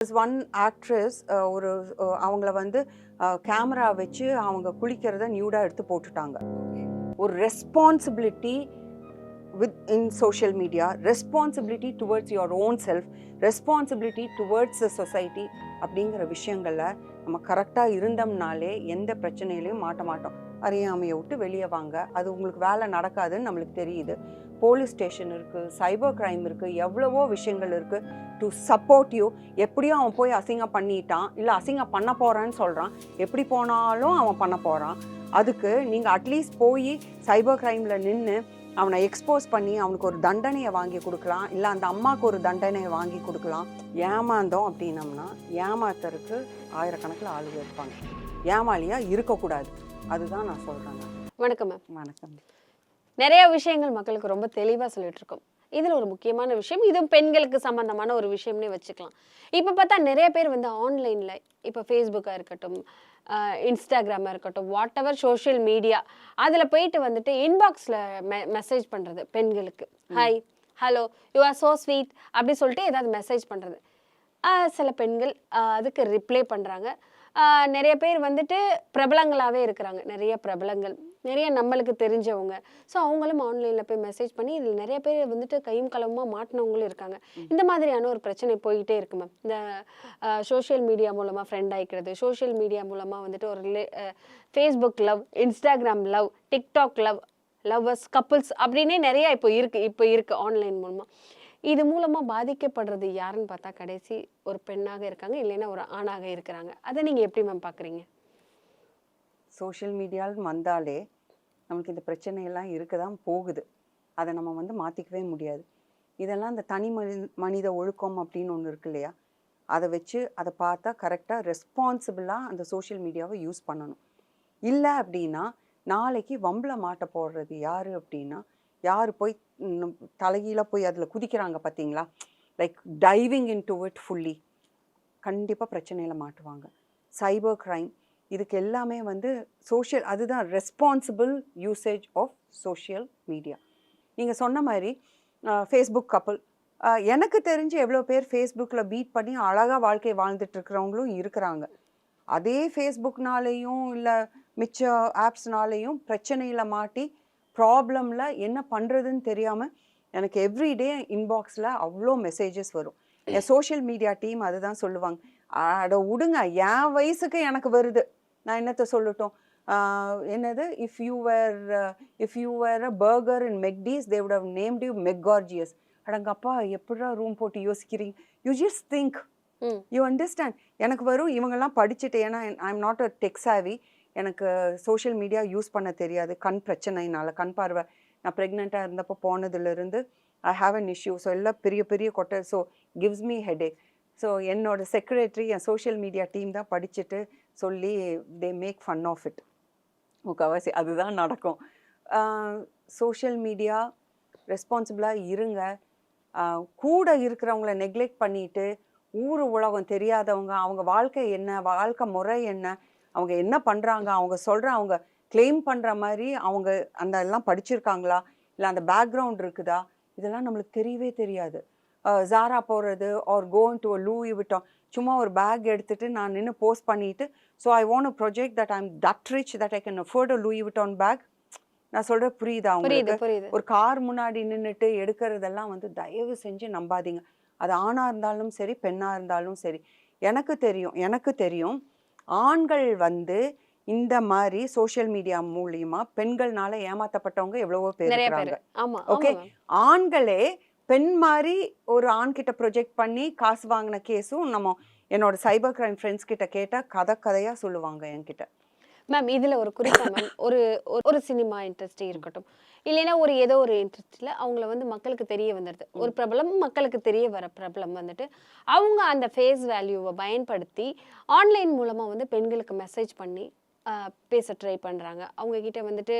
One actress uh, ஒரு uh, அவங்கள வந்து uh, கேமரா வச்சு அவங்க குளிக்கிறத நியூடாக எடுத்து போட்டுட்டாங்க. ஒரு responsibility within social media responsibility towards your own self responsibility towards the society அப்படிங்கிற விஷயங்களில் நம்ம கரெக்டாக இருந்தோம்னாலே எந்த பிரச்சனையிலையும் மாட்ட மாட்டோம். அறியாமையை விட்டு வெளியே வாங்க. அது உங்களுக்கு வேலை நடக்காதுன்னு நம்மளுக்கு தெரியுது. போலீஸ் ஸ்டேஷன் இருக்குது சைபர் கிரைம் இருக்குது எவ்வளவோ விஷயங்கள் இருக்குது டு சப்போர்ட் யூ எப்படியும் அவன் போய் அசிங்கம் பண்ணிட்டான். இல்லை அசிங்கம் பண்ண போகிறான்னு சொல்கிறான் எப்படி போனாலும் அவன் பண்ண போகிறான் அதுக்கு நீங்கள் அட்லீஸ்ட் போய் சைபர் கிரைமில் நின்று அவனை எக்ஸ்போஸ் பண்ணி அவனுக்கு ஒரு தண்டனையை வாங்கி கொடுக்கலாம். இல்லை அந்த அம்மாவுக்கு ஒரு தண்டனையை வாங்கி கொடுக்கலாம். ஏமாந்தோம் அப்படின்னம்னா ஏமாத்தருக்கு ஆயிரக்கணக்கில் ஆளுங்க இருப்பாங்க. ஏமாளியாக இருக்கக்கூடாது. அதுதான் நான் சொல்கிறேங்க வணக்கம் மேம் வணக்கம். நிறைய விஷயங்கள் மக்களுக்கு ரொம்ப தெளிவா சொல்லிட்டு இருக்கோம் இதுல ஒரு முக்கியமான விஷயம் இதுவும் பெண்களுக்கு சம்பந்தமான ஒரு விஷயம்னே வச்சுக்கலாம். இப்ப பார்த்தா நிறைய பேர் வந்து ஆன்லைன்ல இப்ப ஃபேஸ்புக்கா இருக்கட்டும் இன்ஸ்டாகிராமா இருக்கட்டும் வாட் எவர் சோஷியல் மீடியா அதுல போயிட்டு வந்துட்டு இன்பாக்ஸ்ல மெசேஜ் பண்றது பெண்களுக்கு. Hi hello you are so sweet அப்படி சொல்லிட்டு ஏதாவது மெசேஜ் பண்றது. ஆஹ் சில பெண்கள் அதுக்கு ரிப்ளை பண்ணுறாங்க நிறைய பேர் வந்துட்டு பிரபலங்களாகவே இருக்கிறாங்க. நிறைய பிரபலங்கள் நிறைய நம்மளுக்கு தெரிஞ்சவங்க. ஸோ அவங்களும் ஆன்லைனில் போய் மெசேஜ் பண்ணி இதில் நிறைய பேர் வந்துட்டு கையும் களவுமாக மாட்டினவங்களும் இருக்காங்க. இந்த மாதிரியான ஒரு பிரச்சனை போயிட்டே இருக்கு மேம் இந்த சோஷியல் மீடியா மூலமாக ஃப்ரெண்ட் ஆயிக்கிறது சோஷியல் மீடியா மூலமாக வந்துட்டு ஒரு relay Facebook love Instagram love TikTok love lovers couples அப்படின்னே நிறைய இப்போ இருக்கு இப்போ இருக்கு ஆன்லைன் மூலமா. இது மூலமாக பாதிக்கப்படுறது யாருன்னு பார்த்தா கடைசி ஒரு பெண்ணாக இருக்காங்க இல்லைன்னா ஒரு ஆணாக இருக்கிறாங்க. அதை நீங்கள் எப்படி மேம் பார்க்குறீங்க சோஷியல் மீடியாவில் வந்தாலே நமக்கு இந்த பிரச்சனையெல்லாம் இருக்க தான் போகுது. அதை நம்ம வந்து மாற்றிக்கவே முடியாது. இதெல்லாம் இந்த தனி மனி மனித ஒழுக்கம் அப்படின்னு ஒன்று இருக்கு இல்லையா? அதை வச்சு அதை பார்த்தா கரெக்டாக ரெஸ்பான்சிபிளாக அந்த சோஷியல் மீடியாவை யூஸ் பண்ணணும். இல்லை அப்படின்னா நாளைக்கு வம்பளை மாட்ட போடுறது யார் அப்படின்னா யார் போய் ம், தலைகீழ போய் அதில் குதிக்கிறாங்க பார்த்தீங்களா like diving into it fully கண்டிப்பாக பிரச்சனையில் மாட்டுவாங்க. சைபர் க்ரைம் இதுக்கு எல்லாமே வந்து சோஷியல் அதுதான் responsible usage of social media நீங்கள் சொன்ன மாதிரி ஃபேஸ்புக் கப்பல் எனக்கு தெரிஞ்சு எவ்வளோ பேர் ஃபேஸ்புக்கில் பீட் பண்ணி அழகாக வாழ்க்கை வாழ்ந்துட்டு இருக்கிறவங்களும் இருக்கிறாங்க. அதே ஃபேஸ்புக்னாலேயும் இல்லை மிச்ச ஆப்ஸ்னாலேயும் பிரச்சனையில் மாட்டி ப்ராப்ளமில் என்ன பண்ணுறதுன்னு தெரியாமல் எனக்கு எவ்ரிடே இன்பாக்ஸில் அவ்வளோ மெசேஜஸ் வரும். என் சோஷியல் மீடியா டீம் அதுதான் சொல்லுவாங்க. அட விடுங்க என் வயசுக்கு எனக்கு வருது. நான் என்னத்த சொல்லட்டும்? என்னது? If you were if you were a burger in McD's they would have named you McGorgeous அடங்கப்பா எப்படா ரூம் போட்டு யோசிக்கிறீங்க? You just think. You understand எனக்கு வரும் இவங்கெல்லாம் படிச்சுட்டு ஏன்னா I am not a tech savvy எனக்கு சோஷியல் மீடியா யூஸ் பண்ண தெரியாது. கண் பிரச்சனைனால கண் பார்வை. நான் ப்ரெக்னெண்ட்டாக இருந்தப்போ போனதுலேருந்து I have an issue so எல்லாம் பெரிய பெரிய கொட்டை. So gives me headache so என்னோட செக்ரட்டரி என் சோஷியல் மீடியா டீம் தான் படிச்சுட்டு சொல்லி they make fun of it முக்கால்வாசி அதுதான் நடக்கும். சோஷியல் மீடியா ரெஸ்பான்சிபிளாக இருங்க. கூட இருக்கிறவங்கள நெக்லெக்ட் பண்ணிட்டு ஊர் உலகம் தெரியாதவங்க அவங்க வாழ்க்கை என்ன வாழ்க்கை முறை என்ன அவங்க என்ன பண்ணுறாங்க அவங்க சொல்கிற அவங்க claim பண்ணுற மாதிரி அவங்க அந்த எல்லாம் படிச்சிருக்காங்களா? இல்லை அந்த பேக்ரவுண்ட் இருக்குதா? இதெல்லாம் நம்மளுக்கு தெரியவே தெரியாது. ஜாரா போகிறது ஆர் கோன் டு லூயி விட்டோம் சும்மா ஒரு பேக் எடுத்துட்டு நான் நின்று போஸ்ட் பண்ணிட்டு so I want project that I'm that rich that I can afford a Louis Vuitton bag நான் சொல்கிறது புரியுதா உங்களுக்கு? ஒரு கார் முன்னாடி நின்றுட்டு எடுக்கிறதெல்லாம் வந்து தயவு செஞ்சு நம்பாதீங்க. அது ஆணாக இருந்தாலும் சரி பெண்ணாக இருந்தாலும் சரி. எனக்கு தெரியும் எனக்கு தெரியும் ஆண்கள் வந்து இந்த மாதிரி சோஷியல் மீடியா மூலியமா பெண்கள்னால ஏமாத்தப்பட்டவங்க எவ்வளவோ பேர். ஆமா ma'am. ஆண்களே பெண் மாதிரி ஒரு ஆண் கிட்ட ப்ரொஜெக்ட் பண்ணி காசு வாங்கின கேஸும் நம்ம என்னோட சைபர் கிரைம் ஃப்ரெண்ட்ஸ் கிட்ட கேட்டால் கதை கதையா சொல்லுவாங்க என்கிட்ட மேம் இதில் ஒரு குறிப்பாக மேம் ஒரு ஒரு- சினிமா இன்ட்ரெஸ்ட் இருக்கட்டும். இல்லைன்னா ஒரு ஏதோ ஒரு இன்ட்ரெஸ்ட்ல அவங்கள வந்து மக்களுக்கு தெரிய வந்துடுது ஒரு பிரபலம் மக்களுக்கு தெரிய வர பிரபலம் வந்துட்டு அவங்க அந்த ஃபேஸ் வேல்யூவை பயன்படுத்தி ஆன்லைன் மூலமாக வந்து பெண்களுக்கு மெசேஜ் பண்ணி பேச ட்ரை பண்ணுறாங்க அவங்கக்கிட்ட வந்துட்டு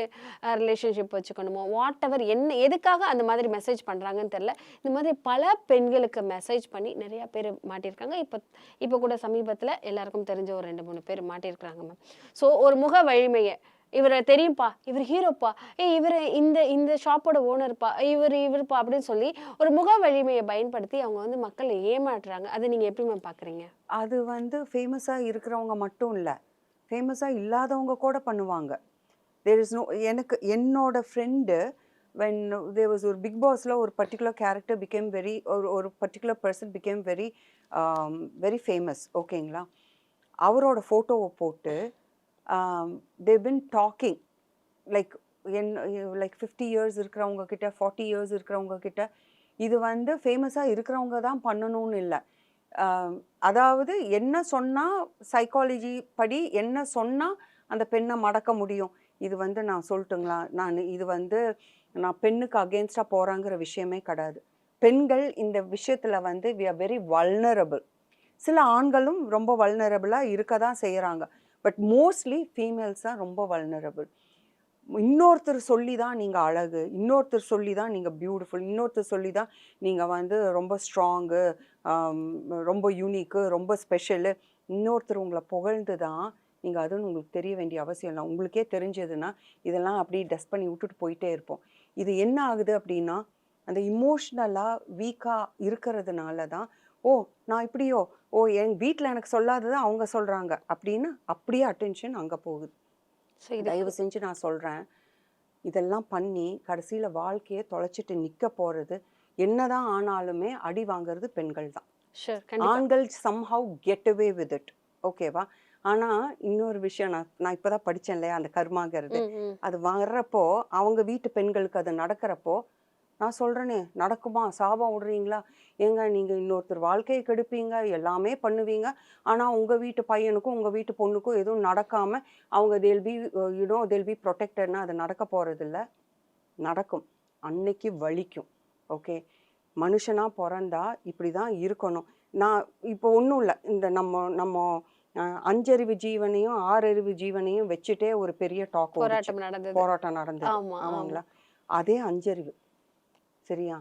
ரிலேஷன்ஷிப் வச்சுக்கணுமோ வாட் எவர் என்ன எதுக்காக அந்த மாதிரி மெசேஜ் பண்ணுறாங்கன்னு தெரில இந்த மாதிரி பல பெண்களுக்கு மெசேஜ் பண்ணி நிறையா பேர் மாட்டியிருக்காங்க. இப்போ இப்போ கூட சமீபத்தில் எல்லாருக்கும் தெரிஞ்ச ஒரு ரெண்டு மூணு பேர் மாட்டியிருக்கிறாங்க மேம் ஸோ ஒரு முக வலிமையை இவரை தெரியும்ப்பா இவர் ஹீரோப்பா ஏ இவர் இந்த இந்த ஷாப்போட ஓனர்ப்பா இவர் இவர்ப்பா அப்படின்னு சொல்லி ஒரு முக வலிமையை பயன்படுத்தி அவங்க வந்து மக்களை ஏமாற்றுறாங்க. அதை நீங்கள் எப்படி மேம் பார்க்குறீங்க அது வந்து ஃபேமஸாக இருக்கிறவங்க மட்டும் இல்லை. ஃபேமஸாக இல்லாதவங்க கூட பண்ணுவாங்க. தேர் இஸ் நோ எனக்கு என்னோட ஃப்ரெண்டு வென் தே வாஸ் ஒரு பிக் பாஸில் ஒரு பர்டிகுலர் கேரக்டர் பிகேம் வெரி ஒரு ஒரு particular person became very very famous ஓகேங்களா அவரோட ஃபோட்டோவை போட்டு தே பின் டாக்கிங் லைக் என் லைக் ஃபிஃப்டி இயர்ஸ் இருக்கிறவங்க கிட்ட ஃபார்ட்டி இயர்ஸ் இருக்கிறவங்க கிட்ட இது வந்து ஃபேமஸாக இருக்கிறவங்க தான் பண்ணணும்னு இல்லை. அதாவது என்ன சொன்னால் சைக்காலஜி படி என்ன சொன்னால் அந்த பெண்ணை மடக்க முடியும். இது வந்து நான் சொல்லட்டுங்களா? நான் இது வந்து நான் பெண்ணுக்கு அகேன்ஸ்டாக போகிறாங்கிற விஷயமே கிடையாது. பெண்கள் இந்த விஷயத்தில் வந்து வி ஆர் வெரி வல்னரபிள் சில ஆண்களும் ரொம்ப வல்னரபிளாக இருக்க தான் செய்கிறாங்க பட் மோஸ்ட்லி ஃபீமேல்ஸ் தான் ரொம்ப வல்னரபிள் இன்னொருத்தர் சொல்லி தான் நீங்கள் அழகு இன்னொருத்தர் சொல்லி தான் நீங்கள் பியூட்டிஃபுல் இன்னொருத்தர் சொல்லி தான் நீங்கள் வந்து ரொம்ப ஸ்ட்ராங்கு ரொம்ப யூனிக்கு ரொம்ப ஸ்பெஷலு இன்னொருத்தர் உங்களை புகழ்ந்து தான் நீங்கள் அதுன்னு உங்களுக்கு தெரிய வேண்டிய அவசியம் இல்லை. உங்களுக்கே தெரிஞ்சதுன்னா இதெல்லாம் அப்படியே டஸ்ட் பண்ணி விட்டுட்டு போயிட்டே இருப்போம். இது என்ன ஆகுது அப்படின்னா அந்த இமோஷ்னலாக வீக்காக இருக்கிறதுனால தான் ஓ நான் இப்படியோ ஓ என் வீட்டில் எனக்கு சொல்லாததை அவங்க சொல்கிறாங்க அப்படின்னு அப்படியே அட்டென்ஷன் அங்கே போகுது. தயவு செஞ்சு நான் சொல்கிறேன் இதெல்லாம் பண்ணி கடைசியில் வாழ்க்கையை தொலைச்சிட்டு நிற்க போகிறது என்னதான் ஆனாலுமே அடி வாங்குறது பெண்கள் தான். ஆண்கள் somehow get away with it ஓகேவா ஆனால் இன்னொரு விஷயம் நான் நான் இப்போ தான் படித்தேன் இல்லையா? அந்த கர்மாங்கிறது. அது வர்றப்போ அவங்க வீட்டு பெண்களுக்கு அது நடக்கிறப்போ நான் சொல்கிறேனே நடக்குமா? சாபம் விடுறீங்களா? ஏங்க நீங்கள் இன்னொருத்தர் வாழ்க்கையை கெடுப்பீங்க எல்லாமே பண்ணுவீங்க. ஆனால் உங்கள் வீட்டு பையனுக்கும் உங்கள் வீட்டு பொண்ணுக்கும் எதுவும் நடக்காமல் அவங்க they'll be you know they'll be ப்ரொடெக்டட்னா அது நடக்க போகிறதில்ல நடக்கும். அன்னைக்கு வலிக்கும். ஓகே மனுஷனாக பிறந்தா இப்படி தான் இருக்கணும். நான் இப்போ ஒன்றும் இல்லை. இந்த நம்ம நம்ம அஞ்சறிவு ஜீவனையும் ஆறறிவு ஜீவனையும் வச்சுட்டே ஒரு பெரிய டாக் போராட்டம் நடந்தது. போராட்டம் நடந்தது. ஆமா ஆமா. ஆமாங்களா? அதே அஞ்சறிவு. சரியா?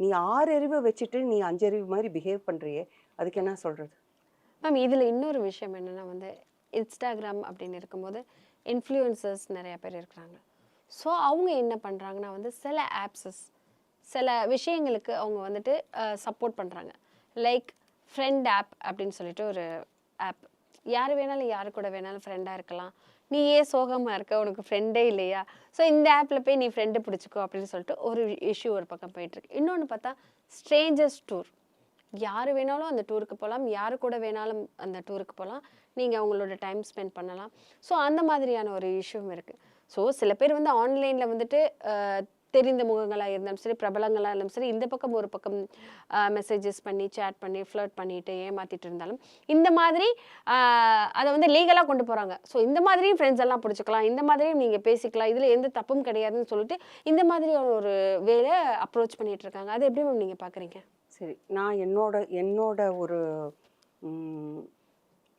நீ ஆறு அறிவை வச்சுட்டு நீ அஞ்சறிவு மாதிரி பிஹேவ் பண்ணுறியே அதுக்கு என்ன சொல்கிறது மேம் இதில் இன்னொரு விஷயம் என்னென்னா வந்து இன்ஸ்டாகிராம் அப்படின்னு இருக்கும்போது இன்ஃப்ளூயன்சர்ஸ் நிறைய பேர் இருக்கிறாங்க. ஸோ அவங்க என்ன பண்ணுறாங்கன்னா வந்து சில ஆப்ஸஸ் சில விஷயங்களுக்கு அவங்க வந்துட்டு சப்போர்ட் பண்ணுறாங்க லைக் ஃப்ரெண்ட் ஆப் அப்படின்னு சொல்லிட்டு ஒரு ஆப் யார் வேணாலும் யார் கூட வேணாலும் ஃப்ரெண்டாக இருக்கலாம். நீ ஏன் சோகமாக இருக்க உனக்கு ஃப்ரெண்டே இல்லையா? ஸோ இந்த ஆப்பில் போய் நீ ஃப்ரெண்டு பிடிச்சிக்கோ அப்படின்னு சொல்லிட்டு ஒரு இஷ்யூ ஒரு பக்கம் போயிட்டுருக்கு இன்னொன்று பார்த்தா ஸ்ட்ரேஞ்சர்ஸ் டூர் யார் வேணாலும் அந்த டூருக்கு போகலாம் யார் கூட வேணாலும் அந்த டூருக்கு போகலாம் நீங்கள் அவங்களோட டைம் ஸ்பெண்ட் பண்ணலாம். ஸோ அந்த மாதிரியான ஒரு இஷ்யூவும் இருக்குது ஸோ சில பேர் வந்து ஆன்லைனில் வந்துட்டு தெரிந்த முகங்களாக இருந்தாலும் சரி பிரபலங்களாக இருந்தாலும் சரி இந்த பக்கம் ஒரு பக்கம் மெசேஜஸ் பண்ணி சேட் பண்ணி ஃப்ளர்ட் பண்ணிட்டு ஏமாத்திட்டு இருந்தாலும் இந்த மாதிரி அதை வந்து லீகலாக கொண்டு போகிறாங்க ஸோ இந்த மாதிரியும் ஃப்ரெண்ட்ஸ் எல்லாம் பிடிச்சிக்கலாம் இந்த மாதிரியும் நீங்கள் பேசிக்கலாம் இதில் எந்த தப்பும் கிடையாதுன்னு சொல்லிட்டு இந்த மாதிரி ஒரு வேலை அப்ரோச் பண்ணிட்டு இருக்காங்க. அதை எப்படி மேம் நீங்கள் பார்க்குறீங்க சரி நான் என்னோட என்னோட ஒரு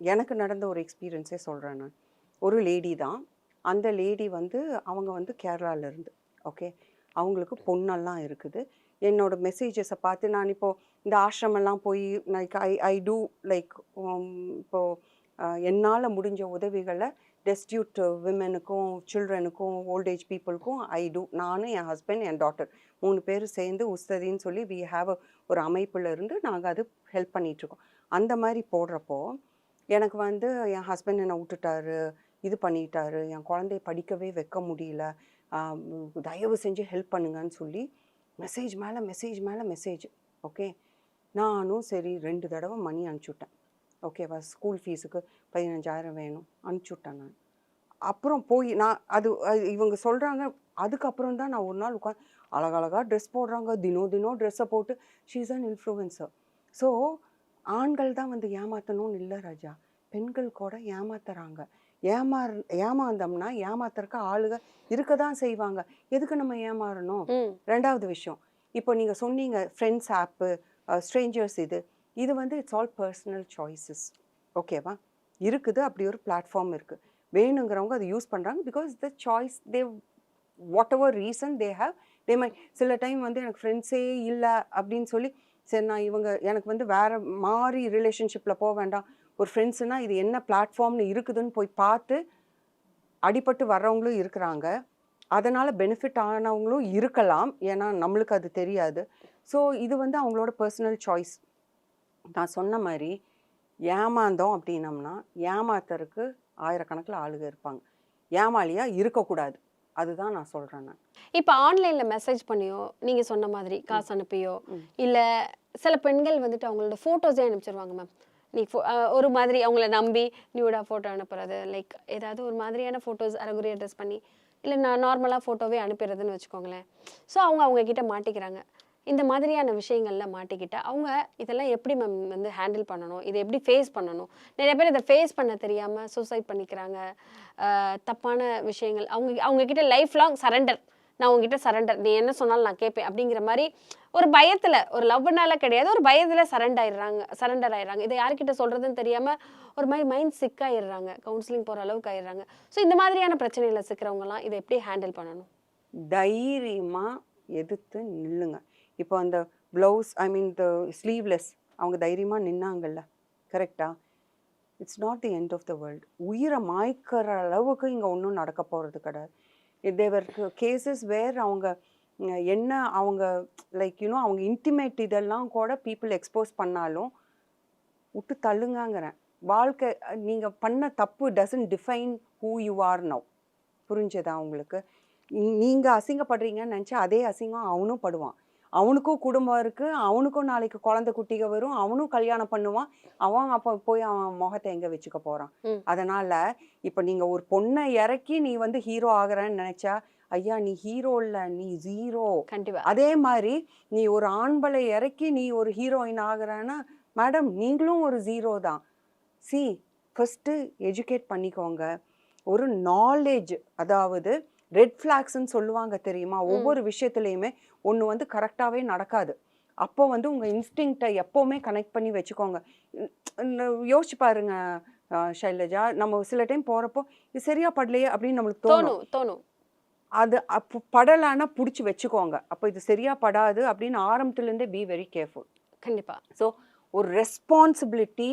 எனக்கு நடந்த ஒரு எக்ஸ்பீரியன்ஸே சொல்கிறேன் நான். ஒரு லேடி தான். அந்த லேடி வந்து அவங்க வந்து கேரளாவிலேருந்து ஓகே அவங்களுக்கு பொண்ணெல்லாம் இருக்குது. என்னோட மெசேஜஸை பார்த்து நான் இப்போது இந்த ஆசிரமெல்லாம் போய் like I I do like um, இப்போது என்னால் முடிஞ்ச உதவிகளை டெஸ்டியூட் விமனுக்கும் சில்ட்ரனுக்கும் ஓல்டேஜ் பீப்புளுக்கும் ஐ டூ நானும் என் ஹஸ்பண்ட் என் டாட்டர் மூணு பேர் சேர்ந்து உஸ்ததின்னு சொல்லி வி ஹாவ் ஒரு அமைப்பில் இருந்து நாங்கள் அது ஹெல்ப் பண்ணிகிட்ருக்கோம் அந்த மாதிரி போடுறப்போ எனக்கு வந்து என் ஹஸ்பண்ட் என்னை விட்டுட்டாரு இது பண்ணிட்டாரு என் குழந்தைய படிக்கவே வைக்க முடியல தயவு செஞ்சு ஹெல்ப் பண்ணுங்கன்னு சொல்லி மெசேஜ் மேலே மெசேஜ் மேலே மெசேஜ் ஓகே நானும் சரி ரெண்டு தடவை மணி அனுப்பிச்சுட்டேன். ஓகேவா ஸ்கூல் ஃபீஸுக்கு பதினஞ்சாயிரம் வேணும். அனுப்பிச்சுட்டேன் நான். அப்புறம் போய் நான் அது அது இவங்க சொல்கிறாங்க அதுக்கப்புறம் தான் நான் ஒரு நாள் உட்காந்து அழகழகாக ட்ரெஸ் போடுறாங்க. தினம் தினம் ட்ரெஸ்ஸை போட்டு ஷீஸ் அன் இன்ஃப்ளூயன்சர் ஸோ ஆண்கள் தான் வந்து ஏமாற்றணும்னு இல்லை ராஜா. பெண்கள் கூட ஏமாத்துறாங்க. ஏமாறு ஏமாந்தோம்னா ஏமாத்துறக்க ஆளுக இருக்க தான் செய்வாங்க. எதுக்கு நம்ம ஏமாறணும்? ரெண்டாவது விஷயம். இப்போ நீங்கள் சொன்னீங்க ஃப்ரெண்ட்ஸ் ஆப்பு ஸ்ட்ரேஞ்சர்ஸ் இது. இது வந்து இட்ஸ் ஆல் பர்சனல் சாய்ஸஸ் ஓகேவா? இருக்குது அப்படி ஒரு பிளாட்ஃபார்ம் இருக்குது வேணுங்கிறவங்க அதை யூஸ் பண்ணுறாங்க because the choice they whatever reason they have they may சில டைம் வந்து எனக்கு ஃப்ரெண்ட்ஸே இல்லை அப்படின்னு சொல்லி சரி நான் இவங்க எனக்கு வந்து வேற மாதிரி ரிலேஷன்ஷிப்பில் போக வேண்டாம். ஒரு ஃப்ரெண்ட்ஸுனா இது என்ன பிளாட்ஃபார்ம்னு இருக்குதுன்னு போய் பார்த்து அடிபட்டு வர்றவங்களும் இருக்கிறாங்க. அதனால் பெனிஃபிட் ஆனவங்களும் இருக்கலாம். ஏன்னா நம்மளுக்கு அது தெரியாது. ஸோ இது வந்து அவங்களோட பர்சனல் சாய்ஸ் நான் சொன்ன மாதிரி ஏமாந்தோம் அப்படின்னம்னா ஏமாத்துறதுக்கு ஆயிரக்கணக்கில் ஆளுக இருப்பாங்க. ஏமாளியாக இருக்கக்கூடாது. அதுதான் நான் சொல்கிறேன் நான். இப்போ ஆன்லைன்ல மெசேஜ் பண்ணியோ நீங்க சொன்ன மாதிரி காசு அனுப்பியோ. இல்ல சில பெண்கள் வந்துட்டு அவங்களோட ஃபோட்டோஸே அனுப்பிச்சிருவாங்க மேம் நீ ஃபோ ஒரு மாதிரி அவங்கள நம்பி நியூடாக ஃபோட்டோ அனுப்புறது லைக் ஏதாவது ஒரு மாதிரியான ஃபோட்டோஸ் அரைகுறையாக ட்ரெஸ் பண்ணி இல்லை நான் நார்மலாக ஃபோட்டோவே அனுப்பிடுறதுன்னு வச்சுக்கோங்களேன். ஸோ அவங்க அவங்கக்கிட்ட மாட்டிக்கிறாங்க. இந்த மாதிரியான விஷயங்களில் மாட்டிக்கிட்டால் அவங்க இதெல்லாம் எப்படி மேம் வந்து ஹேண்டில் பண்ணணும்? இதை எப்படி ஃபேஸ் பண்ணணும்? நிறைய பேர் இதை ஃபேஸ் பண்ண தெரியாமல் சூசைட் பண்ணிக்கிறாங்க. தப்பான விஷயங்கள். அவங்க அவங்கக்கிட்ட லைஃப் லாங் சரண்டர் நான் உங்ககிட்ட சரண்டர் நீ என்ன சொன்னாலும் நான் கேட்பேன் அப்படிங்கிற மாதிரி ஒரு பயத்தில் ஒரு லவ்னால கிடையாது ஒரு பயத்தில் சரண்ட் ஆயிடுறாங்க சரண்டர் ஆயிடுறாங்க. இதை யார்கிட்ட சொல்கிறதுன்னு தெரியாமல் ஒரு மாதிரி மைண்ட் சிக்காயிடுறாங்க கவுன்சிலிங் போகிற அளவுக்கு ஆயிடுறாங்க. ஸோ இந்த மாதிரியான பிரச்சனைகளை சிக்கிறவங்கலாம் இதை எப்படி ஹேண்டில் பண்ணணும்? தைரியமாக எதிர்த்து நில்லுங்க. இப்போ அந்த ப்ளவுஸ் ஐ மீன் த ஸ்லீவ்லெஸ் அவங்க தைரியமாக நின்னாங்கல்ல correct it's not the end of the world உயிரை மாய்க்கிற அளவுக்கு இங்கே ஒன்றும் நடக்க போகிறது கிடையாது. தேவர் கேசஸ் வேர் அவங்க என்ன அவங்க லைக் யூனோ அவங்க இன்டிமேட் இதெல்லாம் கூட பீப்புள் எக்ஸ்போஸ் பண்ணாலும் விட்டு தள்ளுங்கங்கிறேன். வாழ்க்கை நீங்கள் பண்ண தப்பு doesn't define who you are now புரிஞ்சதா உங்களுக்கு? நீங்கள் அசிங்கப்படுறீங்கன்னு நினச்சா அதே அசிங்கம் அவனும் படுவான். அவனுக்கும் குடும்பம் இருக்குது அவனுக்கும் நாளைக்கு குழந்தை குட்டிக வரும். அவனும் கல்யாணம் பண்ணுவான். அவன் அப்போ போய் அவன் முகத்தை எங்கே வச்சுக்க போகிறான். அதனால் இப்போ நீங்கள் ஒரு பொண்ணை இறக்கி நீ வந்து ஹீரோ ஆகுறேன்னு நினச்சா ஐயா நீ ஹீரோ இல்லை நீ ஜீரோ கண்டிப்பா. அதே மாதிரி நீ ஒரு ஆண்பலை இறக்கி நீ ஒரு ஹீரோயின் ஆகுறன்னா மேடம் நீங்களும் ஒரு ஜீரோ தான். சி ஃபஸ்ட்டு எஜுகேட் பண்ணிக்கோங்க. ஒரு நாலேஜ் அதாவது ரெட் ஃப்ளாக்ஸ்ன்னு சொல்லுவாங்க தெரியுமா? ஒவ்வொரு விஷயத்துலையுமே ஒன்று வந்து கரெக்டாகவே நடக்காது. அப்போ வந்து உங்கள் இன்ஸ்டிங்க்டை எப்போவுமே கனெக்ட் பண்ணி வச்சுக்கோங்க. யோசிச்சு பாருங்க ஷைலஜா நம்ம சில டைம் போகிறப்போ இது சரியா படலையே அப்படின்னு நம்மளுக்கு தோணும். தோணும் அது அப்போ படலான்னா பிடிச்சி வச்சுக்கோங்க. அப்போ இது சரியா படாது அப்படின்னு ஆரம்பத்துலேருந்தே பி வெரி கேர்ஃபுல் கண்டிப்பா. ஸோ ஒரு responsibility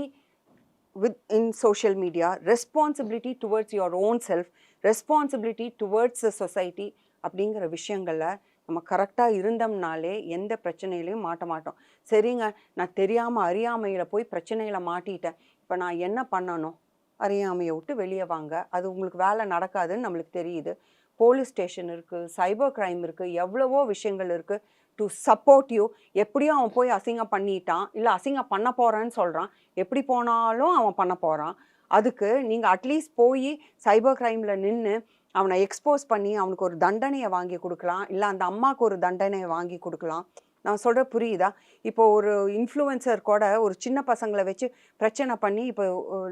within social media responsibility towards your own self responsibility towards the society அப்படிங்கிற விஷயங்களை நம்ம கரெக்டாக இருந்தோம்னாலே எந்த பிரச்சனையிலையும் மாட்ட மாட்டோம். சரிங்க நான் தெரியாமல் அறியாமையில் போய் பிரச்சனையில் மாட்டிட்டேன். இப்போ நான் என்ன பண்ணணும்? அறியாமையை விட்டு வெளியே வாங்க. அது உங்களுக்கு வேலை நடக்காதுன்னு நம்மளுக்கு தெரியுது. போலீஸ் ஸ்டேஷன் இருக்குது சைபர் கிரைம் இருக்குது எவ்வளவோ விஷயங்கள் இருக்குது டு சப்போர்ட் யூ எப்படியும் அவன் போய் அசிங்கம் பண்ணிட்டான். இல்லை அசிங்கம் பண்ண போகிறேன்னு சொல்கிறான் எப்படி போனாலும் அவன் பண்ண போகிறான் அதுக்கு நீங்கள் அட்லீஸ்ட் போய் சைபர் கிரைமில் நின்று அவனை எக்ஸ்போஸ் பண்ணி அவனுக்கு ஒரு தண்டனையை வாங்கி கொடுக்கலாம். இல்லை அந்த அம்மாவுக்கு ஒரு தண்டனையை வாங்கி கொடுக்கலாம். நான் சொல்கிற புரியுதா? இப்போ ஒரு இன்ஃப்ளூயன்சர் கூட ஒரு சின்ன பசங்களை வச்சு பிரச்சனை பண்ணி இப்போ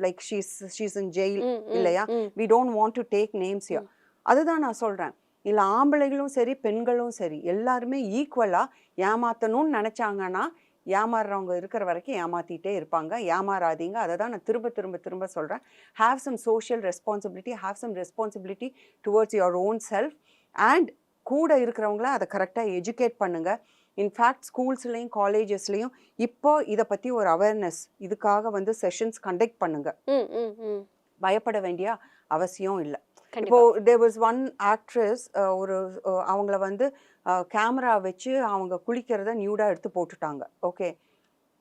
like she's she's in jail இல்லையா. We don't want to take names yeah அதுதான் நான் சொல்கிறேன் இல்லை ஆம்பளைகளும் சரி பெண்களும் சரி எல்லாருமே ஈக்குவலாக ஏமாற்றணும்னு நினச்சாங்கன்னா ஏமாறுறவங்க இருக்கிற வரைக்கும் ஏமாத்திட்டே இருப்பாங்க. ஏமாறாதீங்க. அதை தான் நான் திரும்ப திரும்ப திரும்ப சொல்கிறேன் have some social responsibility have some responsibility towards your own self and கூட இருக்கிறவங்கள அதை கரெக்டாக எஜுகேட் பண்ணுங்க. இன்ஃபேக்ட் ஸ்கூல்ஸ்லேயும் காலேஜஸ்லேயும் இப்போ இதை பற்றி ஒரு அவேர்னஸ் இதுக்காக வந்து செஷன்ஸ் கண்டக்ட் பண்ணுங்க. ம் ம் ம். பயப்பட வேண்டிய அவசியம் இல்லை. இப்போ they there was one actress ஒரு அவங்கள வந்து கேமரா வச்சு அவங்க குளிக்கிறத நியூடாக எடுத்து போட்டுட்டாங்க. ஓகே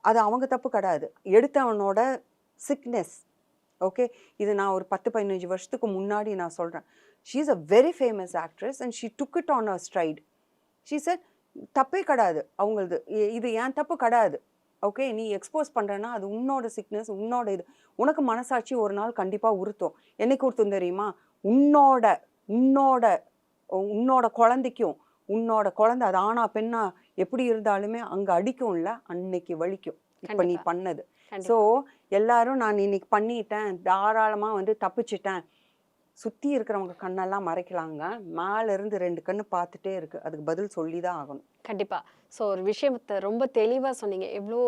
அது அவங்க தப்பு கிடையாது. எடுத்தவனோட சிக்னஸ் ஓகே இது நான் ஒரு பத்து பதினஞ்சு வருஷத்துக்கு முன்னாடி நான் சொல்கிறேன் she is a very famous actress and she took it on a straight she sir தப்பே கிடையாது அவங்களது. இது ஏன் தப்பு கிடையாது. ஓகே நீ எக்ஸ்போஸ் பண்ணுறேன்னா அது உன்னோட சிக்னஸ் உன்னோட இது. உனக்கு மனசாட்சி ஒரு நாள் கண்டிப்பாக உறுத்தும். என்னைக்கு உறுத்தும் தெரியுமா? உன்னோட உன்னோட உன்னோட குழந்தைக்கும் உன்னோட குழந்தை அது ஆணா பெண்ணா எப்படி இருந்தாலுமே அங்கே அடிக்கும்ல அன்னைக்கு வலிக்கும். இப்போ நீ. பண்ணது. ஸோ எல்லாரும் நான் இன்னைக்கு பண்ணிட்டேன். தாராளமாக வந்து தப்பிச்சிட்டேன். சுற்றி இருக்கிறவங்க கண்ணெல்லாம் மறைக்கலாங்க. மேல இருந்து ரெண்டு கண்ணு பார்த்துட்டே இருக்கு. அதுக்கு பதில் சொல்லி தான் ஆகணும். கண்டிப்பா. ஸோ ஒரு விஷயத்தை ரொம்ப தெளிவா சொன்னீங்க. எவ்வளோ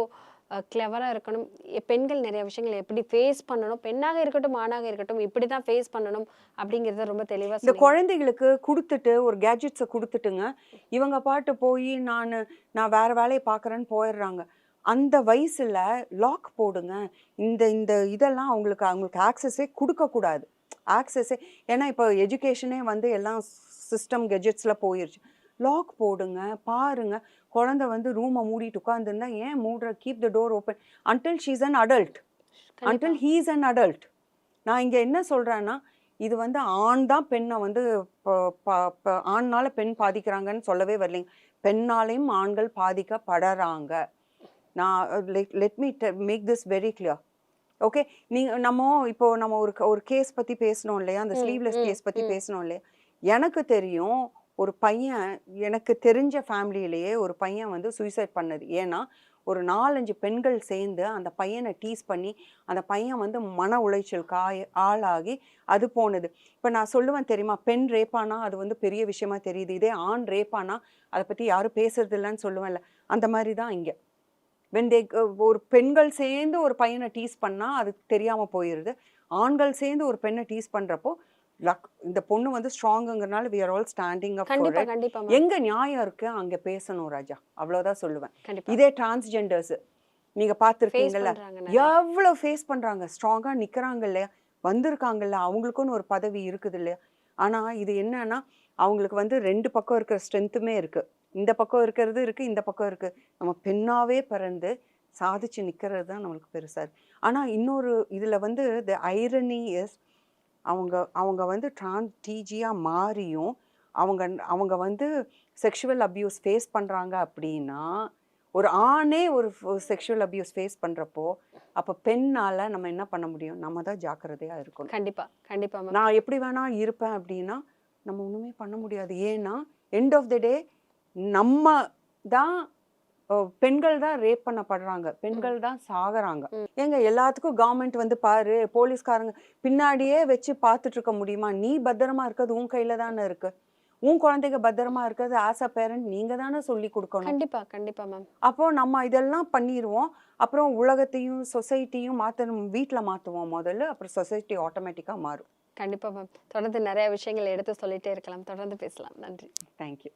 கிளவரா இருக்கணும். பெண்கள் நிறைய விஷயங்களை எப்படி ஃபேஸ் பண்ணணும்? பெண்ணாக இருக்கட்டும் ஆணாக இருக்கட்டும் இப்படி தான் ஃபேஸ் பண்ணணும் அப்படிங்கிறத ரொம்ப தெளிவா இந்த குழந்தைகளுக்கு கொடுத்துட்டு ஒரு கேட்ஜெட்ஸை கொடுத்துட்டுங்க. இவங்க பாட்டு போய் நான் நான் வேற வேலையை பார்க்குறேன்னு போயிடுறாங்க. அந்த வயசுல லாக் போடுங்க. இந்த இந்த இதெல்லாம் அவங்களுக்கு அவங்களுக்கு ஆக்சஸே கொடுக்கக்கூடாது. ஆக்சஸே ஏன்னா இப்போ எஜுகேஷனே வந்து எல்லாம் சிஸ்டம் கெஜெட்ஸில் போயிருச்சு. லாக் போடுங்க பாருங்க. குழந்தை வந்து ரூமை மூடிட்டு உட்காந்துருந்தா ஏன் மூடுற? Keep the door open until she's an adult until he's an adult நான் இங்கே என்ன சொல்கிறேன்னா இது வந்து ஆண் தான் பெண்ணை வந்து ஆண்னால பெண் பாதிக்கிறாங்கன்னு சொல்லவே வரலைங்க. பெண்ணாலையும் ஆண்கள் பாதிக்கப்படுறாங்க. நான் let me make this very clear. Okay நீங்க நம்ம இப்போ நம்ம ஒரு ஒரு கேஸ் பத்தி பேசணும் இல்லையா? அந்த ஸ்லீவ்லெஸ் கேஸ் பத்தி ம். பேசணும் இல்லையா? எனக்கு தெரியும் ஒரு பையன் எனக்கு தெரிஞ்ச ஃபேமிலியிலேயே ஒரு பையன் வந்து சூசைட் பண்ணது. ஏன்னா ஒரு நாலஞ்சு பெண்கள் சேர்ந்து அந்த பையனை டீஸ் பண்ணி அந்த பையன் வந்து மன உளைச்சலுக்கு ஆய ஆளாகி அது போனது. இப்போ நான் சொல்லுவேன் தெரியுமா? பெண் ரேப்பானா அது வந்து பெரிய விஷயமா தெரியுது. இதே ஆண் ரேப்பானா அதை பற்றி யாரும் பேசுறது இல்லைன்னு சொல்லுவேன்ல. அந்த மாதிரி தான் இங்கே. வென் தே ஒரு பெண்கள் சேர்ந்து ஒரு பையனை டீஸ் பண்ணால் அது தெரியாமல் போயிடுது ஆண்கள் சேர்ந்து ஒரு பெண்ணை டீஸ் பண்ணுறப்போ லக் இந்த பொண்ணு வந்து ஸ்ட்ராங்குங்கிறனால we are all standing up கண்டிப்பா கண்டிப்பா எங்க நியாயம் இருக்கு அங்க பேசணும் ராஜா. அவ்வளவுதான் சொல்லுவேன். இதே டிரான்ஸ்ஜெண்டர்ஸ் நீங்க நிறைய. எவ்வளவு ஃபேஸ் பண்றாங்க. ஸ்ட்ராங்கா நிக்கறாங்க இல்லையா? வந்திருக்காங்கல்ல அவங்களுக்குன்னு ஒரு பதவி இருக்குது இல்லையா? ஆனா இது என்னன்னா அவங்களுக்கு வந்து ரெண்டு பக்கம் இருக்கிற ஸ்ட்ரென்த்துமே இருக்கு. இந்த பக்கம் இருக்கிறது இருக்கு இந்த பக்கம் இருக்கு. நம்ம பெண்ணாவே பிறந்து சாதிச்சு நிக்கிறது தான் நம்மளுக்கு பெருசா இருக்கு. ஆனா இன்னொரு இதுல வந்து த ஐரணி இஸ் அவங்க அவங்க வந்து ட்ரான்ஸ் டிஜியா மாறியும் அவங்க அவங்க வந்து செக்ஷுவல் அபியூஸ் ஃபேஸ் பண்றாங்க அப்படின்னா ஒரு ஆணே ஒரு செக்ஷுவல் அபியூஸ் ஃபேஸ் பண்றப்போ அப்ப பெண்ணால நம்ம என்ன பண்ண முடியும்? நம்ம தான் ஜாக்கிரதையா இருக்கணும். கண்டிப்பா கண்டிப்பா மேம் நான் எப்படி வேணா இருப்பேன் அப்படின்னா நம்ம ஒண்ணுமே பண்ண முடியாது. ஏன்னா எண்ட் ஆஃப் த டே நம்ம தான் பெண்கள் தான் ரேப் பண்ணப்படுறாங்க. பெண்கள் தான் சாகுறாங்க. ம். ஏங்க எல்லாத்துக்கும் கவர்மெண்ட் வந்து பாரு போலீஸ்காரங்க பின்னாடியே வச்சு பார்த்துட்டு இருக்க முடியுமா? நீ பத்திரமா இருக்கிறது உன் கையில தானே இருக்கு. உன் குழந்தைங்க பத்திரமா இருக்கிறது ஆஸ் அ பேரண்ட் நீங்க தானே சொல்லி கொடுக்கணும். கண்டிப்பா கண்டிப்பா மேம் அப்போ நம்ம இதெல்லாம் பண்ணிடுவோம் அப்புறம் உலகத்தையும் சொசைட்டியும் மாற்றணும் வீட்டில் மாற்றுவோம் முதல்ல அப்புறம் சொசைட்டி ஆட்டோமேட்டிக்காக மாறும். கண்டிப்பா மேம் தொடர்ந்து நிறைய விஷயங்கள் எடுத்து சொல்லிட்டே இருக்கலாம். தொடர்ந்து பேசலாம். நன்றி. தேங்க்யூ